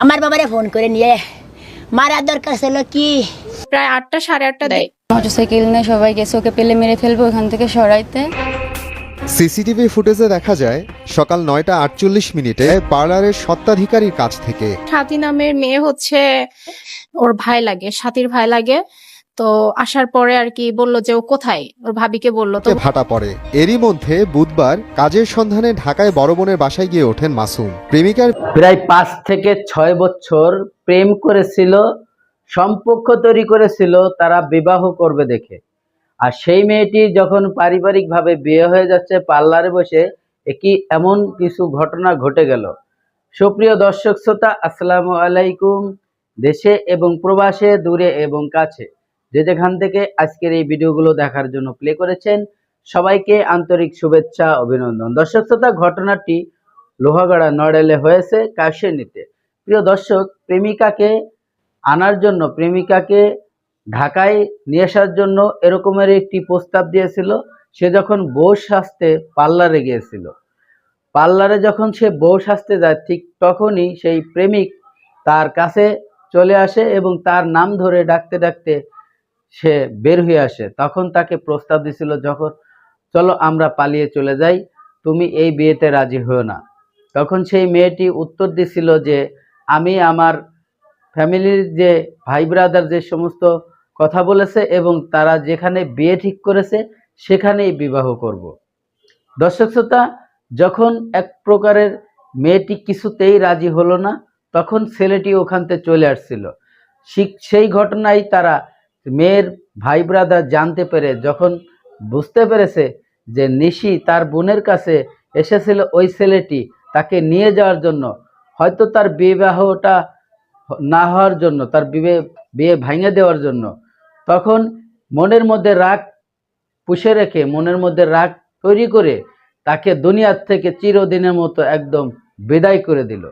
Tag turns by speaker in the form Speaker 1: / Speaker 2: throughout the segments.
Speaker 1: আমার বাবারে ফোন করে নিয়ে মারার দরকার ছিল কি?
Speaker 2: প্রায় আটটা সাড়ে আটটা দেয়
Speaker 3: মোটরসাইকেল নিয়ে সবাই গেছে ওকে পেলে মেরে ফেলব ওখান থেকে সরাইতে।
Speaker 4: সিসিটিভি ফুটেজে দেখা যায় সকাল নয়টা আটচল্লিশ মিনিটে পার্লারের সত্ত্বাধিকারীর কাছ থেকে।
Speaker 2: সাথী নামের মেয়ে হচ্ছে ওর ভাই লাগে সাথীর ভাই লাগে। তো আসার পরে আর কি বলল যে ও কোথায়? ওর ভাবিকে বলল তো
Speaker 4: ভাটা পড়ে? এরই মধ্যে বুধবার কাজের সন্ধানে ঢাকায় বড় বোনের বাসায় গিয়ে ওঠেন মাসুম। প্রেমিকার
Speaker 5: প্রায় পাঁচ থেকে ছয় বছর প্রেম করেছিল সম্পর্ক তৈরি করেছিল তারা বিবাহ করবে দেখে। আর সেই মেয়েটি যখন পারিবারিকভাবে বিয়ে হয়ে যাচ্ছে পার্লারে বসে একই এমন কিছু ঘটনা ঘটে গেল। সুপ্রিয় দর্শক শ্রোতা আসসালামু আলাইকুম দেশে এবং প্রবাসে দূরে এবং কাছে। যে যেখান থেকে আজকের এই ভিডিওগুলো দেখার জন্য প্লে করেছেন, সবাইকে আন্তরিক শুভেচ্ছা, অভিনন্দন। দর্শক শ্রোতা, ঘটনাটি লোহাগড়া নড়েলে হয়েছে কাশেনিতে প্রিয় দর্শক, প্রেমিকাকে আনার জন্য, প্রেমিকাকে ঢাকায় নিয়ে আসার জন্য এরকমের একটি প্রস্তাব দিয়েছিল। সে যখন বউ সাজতে পার্লারে গিয়েছিল, পার্লারে যখন সে বউ সাজতে যায়, ঠিক তখনই সেই প্রেমিক তার কাছে চলে আসে এবং তার নাম ধরে ডাকতে ডাকতে সে বের হয়ে আসে। তখন তাকে প্রস্তাব দিছিল যখন, চলো আমরা পালিয়ে চলে যাই, তুমি এই বিয়েতে রাজি হও না। তখন সেই মেয়েটি উত্তর দিছিল যে, আমি আমার ফ্যামিলির যে ভাই ব্রাদার যে সমস্ত কথা বলেছে এবং তারা যেখানে বিয়ে ঠিক করেছে, সেখানেই বিবাহ করব। দর্শক শ্রোতা, যখন এক প্রকারের মেয়েটি কিছুতেই রাজি হলো না, তখন ছেলেটি ওখান থেকে চলে আসছিল। সেই ঘটনায় তারা মেয়ের ভাই ব্রাদার জানতে পেরে, যখন বুঝতে পেরেছে যে নিশি তার বোনের কাছে এসেছিল ওই ছেলেটি তাকে নিয়ে যাওয়ার জন্য, হয়তো তার বিবাহটা না হওয়ার জন্য, তার বিয়ে বিয়ে ভেঙে দেওয়ার জন্য, তখন মনের মধ্যে রাগ পুষে রেখে, মনের মধ্যে রাগ তৈরি করে তাকে দুনিয়ার থেকে চিরদিনের মতো একদম বিদায় করে দিল।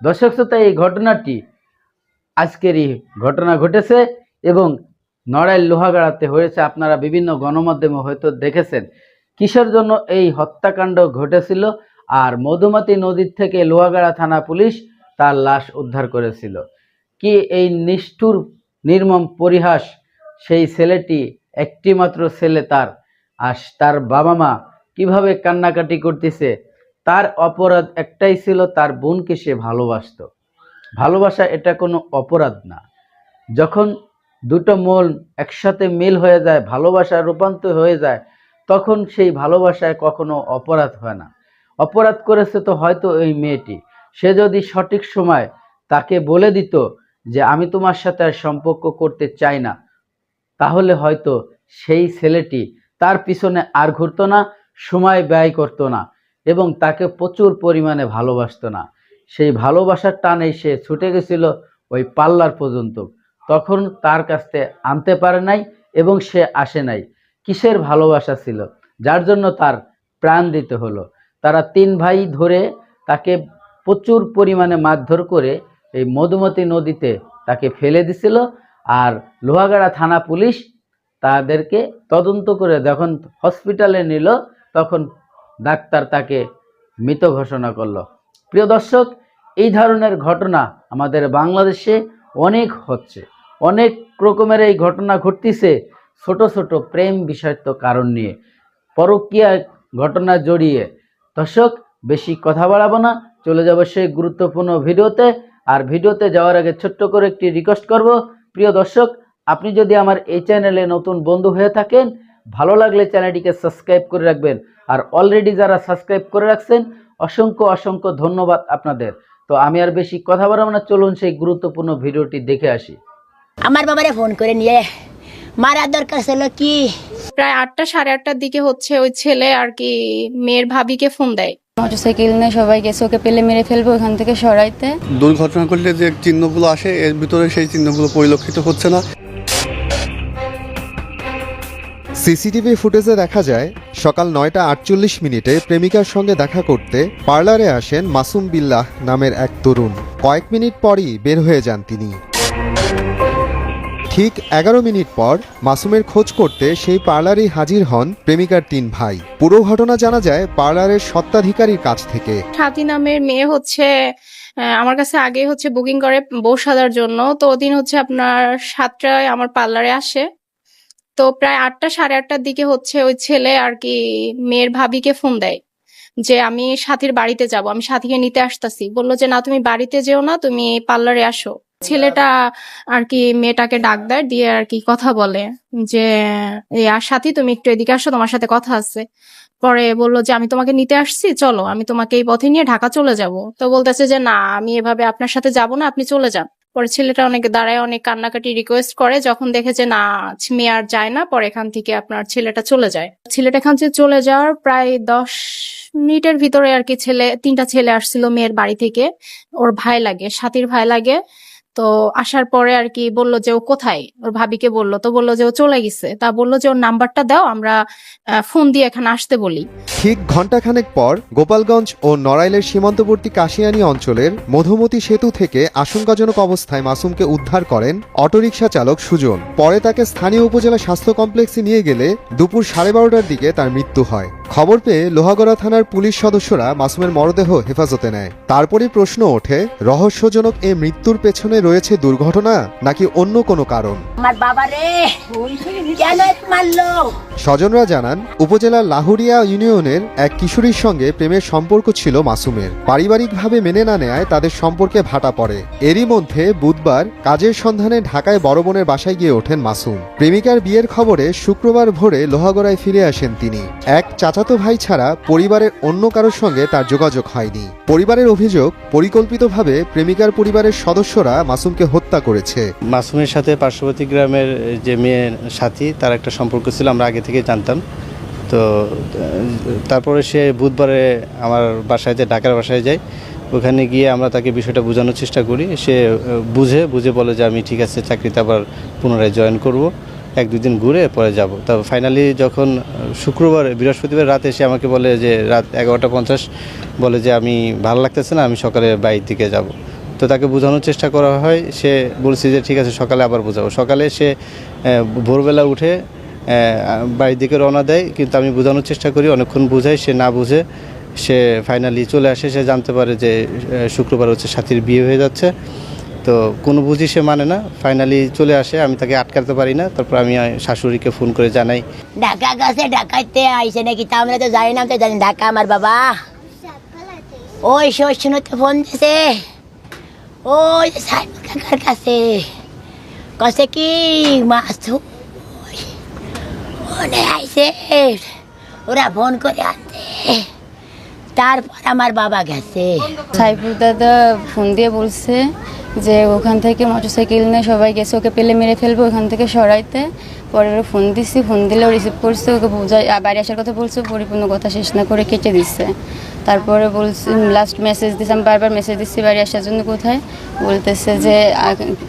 Speaker 5: দর্শক শ্রোতা, এই ঘটনাটি আজকেরই ঘটনা ঘটেছে এবং নড়াইল লোহাগাড়াতে হয়েছে আপনারা বিভিন্ন গণমাধ্যমে হয়তো দেখেছেন। কিসের জন্য এই হত্যাকাণ্ড ঘটেছিল আর মধুমতি নদীর থেকে লোহাগাড়া থানা পুলিশ তার লাশ উদ্ধার করেছিল। কি এই নিষ্ঠুর, নির্মম পরিহাস সেই ছেলেটি একটিমাত্র ছেলে তার, আর তার বাবা মা কীভাবে কান্নাকাটি করতেছে, তার অপরাধ একটাই ছিল, তার বোনকে সে ভালোবাসতো। ভালোবাসা এটা কোনো অপরাধ না। যখন দুটো মন একসাথে মিল হয়ে যায়, ভালোবাসা রূপান্তর হয়ে যায়, তখন সেই ভালোবাসায় কখনো অপরাধ হয় না। অপরাধ করেছে তো হয়তো ওই মেয়েটি। সে যদি সঠিক সময় তাকে বলে দিত যে, আমি তোমার সাথে আর সম্পর্ক করতে চাই না, তাহলে হয়তো সেই ছেলেটি তার পিছনে আর ঘুরতো না, সময় ব্যয় করতো না এবং তাকে প্রচুর পরিমাণে ভালোবাসতো না। সেই ভালোবাসার টানে সে ছুটে গেছিল ওই পাল্লার পর্যন্ত। তখন তার কাছে আনতে পারে নাই এবং সে আসে নাই। কিসের ভালোবাসা ছিল? যার জন্য তার প্রাণ দিতে হলো। তারা তিন ভাই ধরে তাকে প্রচুর পরিমাণে মারধর করে এই মধুমতি নদীতে তাকে ফেলে দিছিল আর লোহাগাড়া থানা পুলিশ তাদেরকে তদন্ত করে যখন হসপিটালে নিল, তখন ডাক্তার তাকে মৃত ঘোষণা করল। প্রিয় দর্শক, এই ধরনের ঘটনা আমাদের বাংলাদেশে অনেক হচ্ছে। অনেক রকমের এই ঘটনা ঘটতেছে ছোট ছোট প্রেম বিষয়ত কারণ নিয়ে, পরকীয়া ঘটনা জড়িয়ে। দর্শক, বেশি কথা বাড়াবো না, চলে যাব সেই গুরুত্বপূর্ণ ভিডিওতে। আর ভিডিওতে যাওয়ার আগে ছোট্ট করে একটি রিকোয়েস্ট করব। প্রিয় দর্শক, আপনি যদি আমার এই চ্যানেলে নতুন বন্ধু হয়ে থাকেন, ভালো লাগলে চ্যানেলটিকে সাবস্ক্রাইব করে রাখবেন। আর অলরেডি যারা সাবস্ক্রাইব করে রাখছেন, অসংখ্য অসংখ্য ধন্যবাদ আপনাদের। তো আমি আর বেশি কথা বাড়াবো না, চলুন সেই গুরুত্বপূর্ণ ভিডিওটি দেখে আসি।
Speaker 1: আমার বাবারে ফোন করে নিয়ে মারার দরকার ছিল কি?
Speaker 2: প্রায় আটটা সাড়ে আটটার দিকে হচ্ছে ওই ছেলে আর কি মেয়ের ভাবিকে ফোন দেয়।
Speaker 3: মোটরসাইকেল নিয়ে সবাই গেছে ওকে পেলে মেরে ফেলব ওখান থেকে সরাইতে।
Speaker 6: দুর্ঘটনা ঘটলে যে চিহ্নগুলো আসে এর ভিতরে সেই চিহ্নগুলো পরিলক্ষিত হচ্ছে না।
Speaker 4: সিসিটিভি ফুটেজে দেখা যায় সকাল নয়টা আটচল্লিশ মিনিটে প্রেমিকার সঙ্গে দেখা করতে পার্লারে আসেন মাসুম বিল্লাহ নামের এক তরুণ। কয়েক মিনিট পরই বের হয়ে যান তিনি। ঠিক এগারো মিনিট পর মাসুমের খোঁজ করতে সেই পার্লারেই হাজির হন প্রেমিকার তিন ভাই। পুরো ঘটনা জানা যায় পার্লারের সত্ত্বাধিকারীর কাছ থেকে।
Speaker 2: সাথী নামের মেয়ে হচ্ছে আমার কাছে আগে হচ্ছে বুকিং করে বউ সাজার জন্য। তো ওদিন হচ্ছে আপনার সাতটায় আমার পার্লারে আসে। তো প্রায় আটটা, সাড়ে আটটার দিকে হচ্ছে ওই ছেলে আর কি মেয়ের ভাবিকে ফোন দেয় যে আমি সাথীর বাড়িতে যাব। আমি সাথীকে নিতে আসতাছি। বলল যে, না, তুমি বাড়িতে যেও না, তুমি পার্লারে আসো। ছেলেটা আর কি মেয়েটাকে ডাক দেয়, দিয়ে আর কি কথা বলে যে আর সাথী, তুমি একটু এদিকে আসো, তোমার সাথে কথা আছে। পরে বলল যে, আমি তোমাকে নিতে আসছি, চলো, আমি তোমাকে এই পথে নিয়ে ঢাকা চলে যাব। তো বলতেছে যে, না, আমি এভাবে আপনার সাথে যাব না, আপনি চলে যান। পরে ছেলেটা অনেক, দাঁড়ায় অনেক কান্নাকাটি রিকোয়েস্ট করে, যখন দেখে যে, না মেয়ে আর যায় না, পরে এখান থেকে আপনার ছেলেটা চলে যায়। ছেলেটা এখান থেকে চলে যাওয়ার প্রায় দশ মিনিটের ভিতরে আর কি ছেলে, তিনটা ছেলে আসছিল মেয়ের বাড়ি থেকে। ওর ভাই লাগে, সাথীর ভাই লাগে। তো আসার পরে আর কি বলল যে ও কোথায়? ওর ভাবিকে বলল, তো বলল যে ও চলে গেছে। তা বলল যে ওর নাম্বারটা দাও, আমরা ফোন দিয়ে এখানে আসতে বলি।
Speaker 4: ঠিক ঘণ্টাখানেক পর গোপালগঞ্জ ও নড়াইলের সীমান্তবর্তী কাশিয়ানী অঞ্চলের মধুমতি সেতু থেকে আশঙ্কাজনক অবস্থায় মাসুমকে উদ্ধার করেন অটোরিকশা চালক সুজন। পরে তাকে স্থানীয় উপজেলা স্বাস্থ্য কমপ্লেক্সে নিয়ে গেলে দুপুর সাড়ে বারোটার দিকে তার মৃত্যু হয়। খবর পেয়ে লোহাগড়া থানার পুলিশ সদস্যরা মাসুমের মরদেহ হেফাজতে নেয়। তারপরই প্রশ্ন ওঠে, রহস্যজনক এ মৃত্যুর পেছনে রয়েছে দুর্ঘটনা নাকি অন্য কোনো কারণ?
Speaker 1: আমার বাবা রে কেন মারলো?
Speaker 4: স্বজনরা জানান উপজেলার লাহুরিয়া ইউনিয়নের এক কিশোরীর সঙ্গে প্রেমের সম্পর্ক ছিল মাসুমের। পারিবারিকভাবে মেনে না নেয় তাদের সম্পর্কে ভাটা পড়ে। এরই মধ্যে বুধবার কাজের সন্ধানে ঢাকায় বড় বোনের বাসায় গিয়ে ওঠেন মাসুম। প্রেমিকার বিয়ের খবরে শুক্রবার ভোরে লোহাগড়ায় ফিরে আসেন তিনি। এক চাচাতো ভাই ছাড়া পরিবারের অন্য কারোর সঙ্গে তার যোগাযোগ হয়নি। পরিবারের অভিযোগ পরিকল্পিতভাবে প্রেমিকার পরিবারের সদস্যরা মাসুমকে হত্যা করেছে।
Speaker 7: মাসুমের সাথে পার্শ্ববর্তী গ্রামের যে মেয়ের সাথী, তার একটা সম্পর্ক ছিল, আমরা আগে থেকে জানতাম। তো, তারপরে সে বুধবারে আমার বাসায় যায়, ঢাকার বাসায় যায়। ওখানে গিয়ে আমরা তাকে বিষয়টা বোঝানোর চেষ্টা করি। সে বুঝে বুঝে বলে যে আমি ঠিক আছে, চাকরিতে আবার পুনরায় জয়েন করব। এক দুই দিন ঘুরে পরে যাব। তা ফাইনালি যখন শুক্রবার, বৃহস্পতিবার রাতে সে আমাকে বলে যে, রাত এগারোটা পঞ্চাশ, বলে যে আমি ভালো লাগতেছে না, আমি সকালে বাইরের দিকে যাব। তো তাকে বোঝানোর চেষ্টা করা হয়। সে বলছে যে ঠিক আছে সকালে আবার বোঝাবো। সকালে সে ভোরবেলা উঠে বাড়ির দিকে রওনা দেয়। কিন্তু আমি বোঝানোর চেষ্টা করি অনেকক্ষণ বোঝাই সে না বুঝে সে ফাইনালি চলে আসে। সে জানতে পারে যে শুক্রবার হচ্ছে সাথীর বিয়ে হয়ে যাচ্ছে। তো কোনো বুঝি সে মানে না। ফাইনালি চলে আসে। আমি তাকে আটকাতে পারি না। তারপর আমি শাশুড়িকে ফোন করে জানাই।
Speaker 1: ঢাকা গেছে ঢাকাইতে আইসে নাকি? তা আমরা তো জানি না আমি তো জানি। ঢাকা আমার বাবা। ওই শোষণতে ফোন দিছে। ওই যে সাইবুল কাকার কাছে কছে কি মাছ ফোনে আইসে ওরা ফোন করে আনতে তারপর আমার বাবা গেছে
Speaker 3: সাইফুল দাদা ফোন দিয়ে বলছে যে ওখান থেকে মোটরসাইকেল নিয়ে সবাই গেছে, ওকে পেলে মেরে ফেলব ওখান থেকে সরাইতে। পরে ওরা ফোন দিছি ফোন দিলেও রিসিভ করছে, ওকে বাড়ি আসার কথা বলছে, পরিপূর্ণ কথা শেষ না করে কেটে দিচ্ছে তারপরে বলছি লাস্ট মেসেজ দিচ্ছে আমি বারবার মেসেজ দিচ্ছি বাড়ি আসার জন্য কোথায়? বলতেছে যে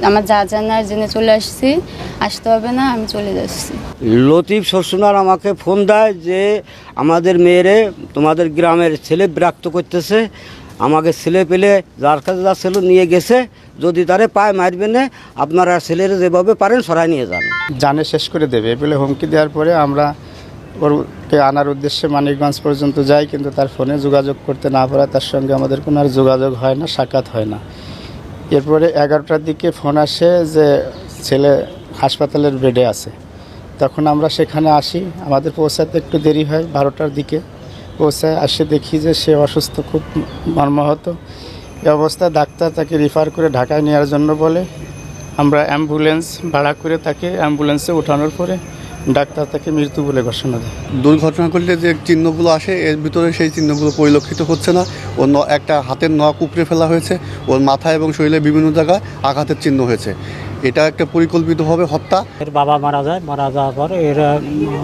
Speaker 3: আমার যা জানার জেনে চলে আসছি আসতে হবে না আমি চলে যাচ্ছি।
Speaker 8: লতিফ শ্বশুনার আমাকে ফোন দেয় যে আমাদের মেয়েরে তোমাদের গ্রামের ছেলে বিরক্ত করতেছে আমাকে ছেলে পেলে যার কাছে যা ছেলে নিয়ে গেছে যদি তারে পায় মারবে না আপনারা ছেলের যেভাবে পারেন সরাই নিয়ে যান।
Speaker 9: জানে শেষ করে দেবে বলে হুমকি দেওয়ার পরে আমরা ওরকে আনার উদ্দেশ্যে মানিকগঞ্জ পর্যন্ত যাই কিন্তু তার ফোনে যোগাযোগ করতে না পারা তার সঙ্গে আমাদের কোনো আর যোগাযোগ হয় না, সাক্ষাৎ হয় না। এরপরে এগারোটার দিকে ফোন আসে যে ছেলে হাসপাতালের বেডে আছে। তখন আমরা সেখানে আসি, আমাদের পৌঁছাতে একটু দেরি হয় বারোটার দিকে। পৌঁছায় আসে দেখি যে সে অসুস্থ, খুব মর্মাহত। এ অবস্থায় ডাক্তার তাকে রিফার করে ঢাকায় নেওয়ার জন্য বলে, আমরা অ্যাম্বুলেন্স ভাড়া করে তাকে অ্যাম্বুলেন্সে ওঠানোর পরে ডাক্তার তাকে মৃত্যু বলে ঘোষণা দেয়।
Speaker 6: দুর্ঘটনা ঘটলে যে চিহ্নগুলো আসে এর ভিতরে সেই চিহ্নগুলো পরিলক্ষিত হচ্ছে না। ওর ন- একটা হাতের নখ উপড়ে ফেলা হয়েছে ওর মাথা এবং শরীরে বিভিন্ন জায়গায় আঘাতের চিহ্ন হয়েছে। এটা একটা পরিকল্পিতভাবে হত্যা।
Speaker 10: এর বাবা মারা যায় মারা যাওয়ার পর এর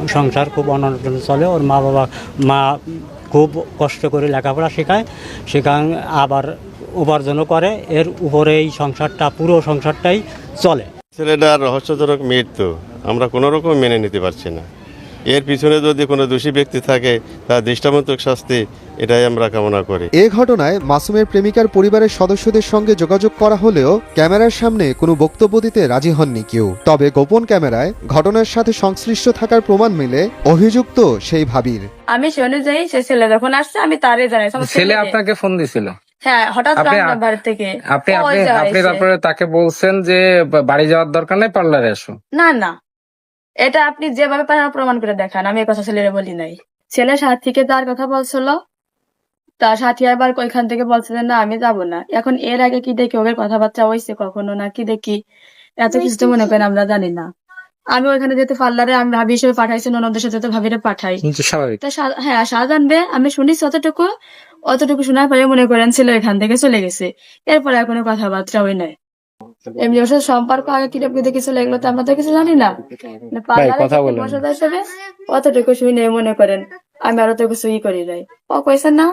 Speaker 10: সংসার খুব অনটন চলে। ওর মা বাবা মা খুব কষ্ট করে লেখাপড়া শেখায় সেখান আবার উপার্জনও করে। এর উপরে এই সংসারটা পুরো সংসারটাই চলে।
Speaker 11: ছেলেটার রহস্যজনক মৃত্যু। আমরা কোনো রকম মেনে নিতে পারছি না। এর পিছনে যদি কোনো দোষী ব্যক্তি থাকে তার দৃষ্টান্তক শাস্তি এটাই আমরা কামনা করি।
Speaker 4: এ ঘটনায় মাসুমের প্রেমিকার পরিবারের সদস্যদের সঙ্গে যোগাযোগ করা হলেও ক্যামেরার সামনে কোনো বক্তব্য দিতে রাজি হননি কেউ। তবে গোপন ক্যামেরায় ঘটনার সাথে সংশ্লিষ্ট থাকার প্রমাণ মিলে অভিযুক্ত সেই ভাবির।
Speaker 12: আমি সে অনুযায়ী সে ছেলে যখন আসছে আমি তারে জানাই।
Speaker 13: ছেলে আপনাকে ফোন দিছিল।
Speaker 3: হ্যাঁ হঠাৎ
Speaker 12: আপনি-
Speaker 3: থেকে
Speaker 12: আপনি আপনি
Speaker 3: যে
Speaker 12: আপনি
Speaker 3: এসে।
Speaker 12: তারপরে তাকে বলছেন যে বাড়ি যাওয়ার দরকার নেই পার্লারে এসো
Speaker 3: না না। এটা আপনি যেভাবে পারেন প্রমাণ করে দেখান। আমি এই কথা ছেলেরে বলি নাই। ছেলে সাথীকে তার কথা বলছিল। তার সাথী আবার ওইখান থেকে বলছিলেন না আমি যাব না। এখন এর আগে কি দেখি ওদের কথাবার্তা হয়েছে কখনো না কি দেখি? এত কিছু মনে করেন আমরা জানি না। আমি ওইখানে যেতে পার্লারে আমি ভাবি হিসেবে পাঠাইছি ননদের সাথে তো ভাবিরে পাঠাই।
Speaker 12: কিন্তু স্বাভাবিক।
Speaker 3: তা শা- হ্যাঁ আমি শুনিস অতটুকু অতটুকু শোনার পরে মনে করেন ছিল এখান থেকে চলে গেছে। এরপরে আর কোনো কথাবার্তা ওই নাই। এমনি ওর সাথে সম্পর্ক আগে কীরকম দেখেছিল এগুলো তো আমরা তো কিছু জানি না। মানে পার্লারে হিসেবে অতটুকু শুনে মনে করেন আমি আরও তো কিছু ই করি নাই। ও কইছে না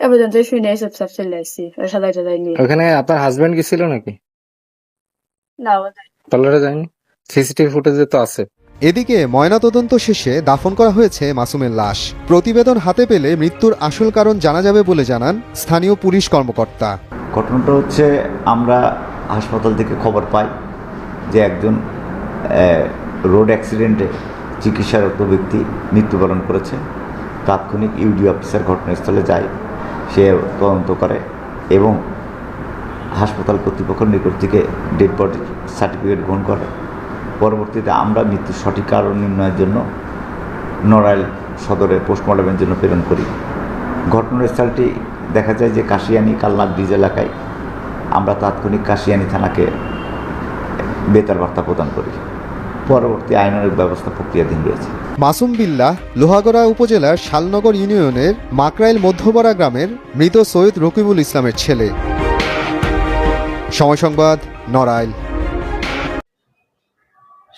Speaker 3: এ পর্যন্ত শুনে সব সব চলে আসছি সাদা সাদাই নিয়ে
Speaker 12: ওখানে আপনার হাজবেন্ড কি ছিল নাকি?
Speaker 3: না
Speaker 12: পার্লারে যায়নি? সিসিটিভি ফুটেজে তো আছে।
Speaker 4: এদিকে ময়নাতদন্ত শেষে দাফন করা হয়েছে মাসুমের লাশ। প্রতিবেদন হাতে পেলে মৃত্যুর আসল কারণ জানা যাবে বলে জানান স্থানীয় পুলিশ কর্মকর্তা।
Speaker 13: ঘটনাটা হচ্ছে আমরা হাসপাতাল থেকে খবর পাই যে একজন রোড অ্যাক্সিডেন্টে চিকিৎসারত ব্যক্তি মৃত্যুবরণ করেছে। তাৎক্ষণিক ইউডি অফিসার ঘটনাস্থলে যায় সে তদন্ত করে এবং হাসপাতাল কর্তৃপক্ষের নিকট থেকে ডেড বডি সার্টিফিকেট গ্রহণ করে। পরবর্তীতে আমরা মৃত্যুর সঠিক কারণ নির্ণয়ের জন্য নড়াইল সদরে পোস্টমর্টমের জন্য প্রেরণ করি। ঘটনাস্থলটি দেখা যায় যে কাশিয়ানি কালনা ব্রিজ এলাকায় আমরা তাৎক্ষণিক কাশিয়ানি থানাকে বেতার বার্তা প্রদান করি। পরবর্তী আইনানুগ ব্যবস্থা প্রক্রিয়াধীন রয়েছে।
Speaker 4: মাসুম বিল্লাহ, লোহাগড়া উপজেলার শালনগর ইউনিয়নের মাকরাইল মধ্যপাড়া গ্রামের মৃত সৈয়দ রকিবুল ইসলামের ছেলে। সময় সংবাদ, নড়াইল।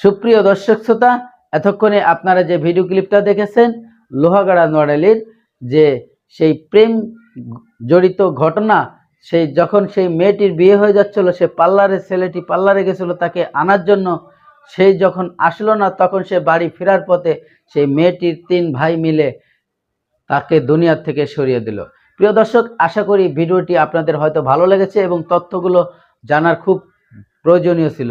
Speaker 5: সুপ্রিয় দর্শক শ্রোতা, এতক্ষণে আপনারা যে ভিডিও ক্লিপটা দেখেছেন, লোহাগাড়া নোয়াডালির যে সেই প্রেম জড়িত ঘটনা, সেই যখন সেই মেয়েটির বিয়ে হয়ে যাচ্ছিল, সে পার্লারে, ছেলেটি পার্লারে গেছিল তাকে আনার জন্য, সেই যখন আসলো না, তখন সে বাড়ি ফেরার পথে সেই মেয়েটির তিন ভাই মিলে তাকে দুনিয়ার থেকে সরিয়ে দিল। প্রিয় দর্শক, আশা করি ভিডিওটি আপনাদের হয়তো ভালো লেগেছে এবং তথ্যগুলো জানার খুব প্রয়োজনীয় ছিল।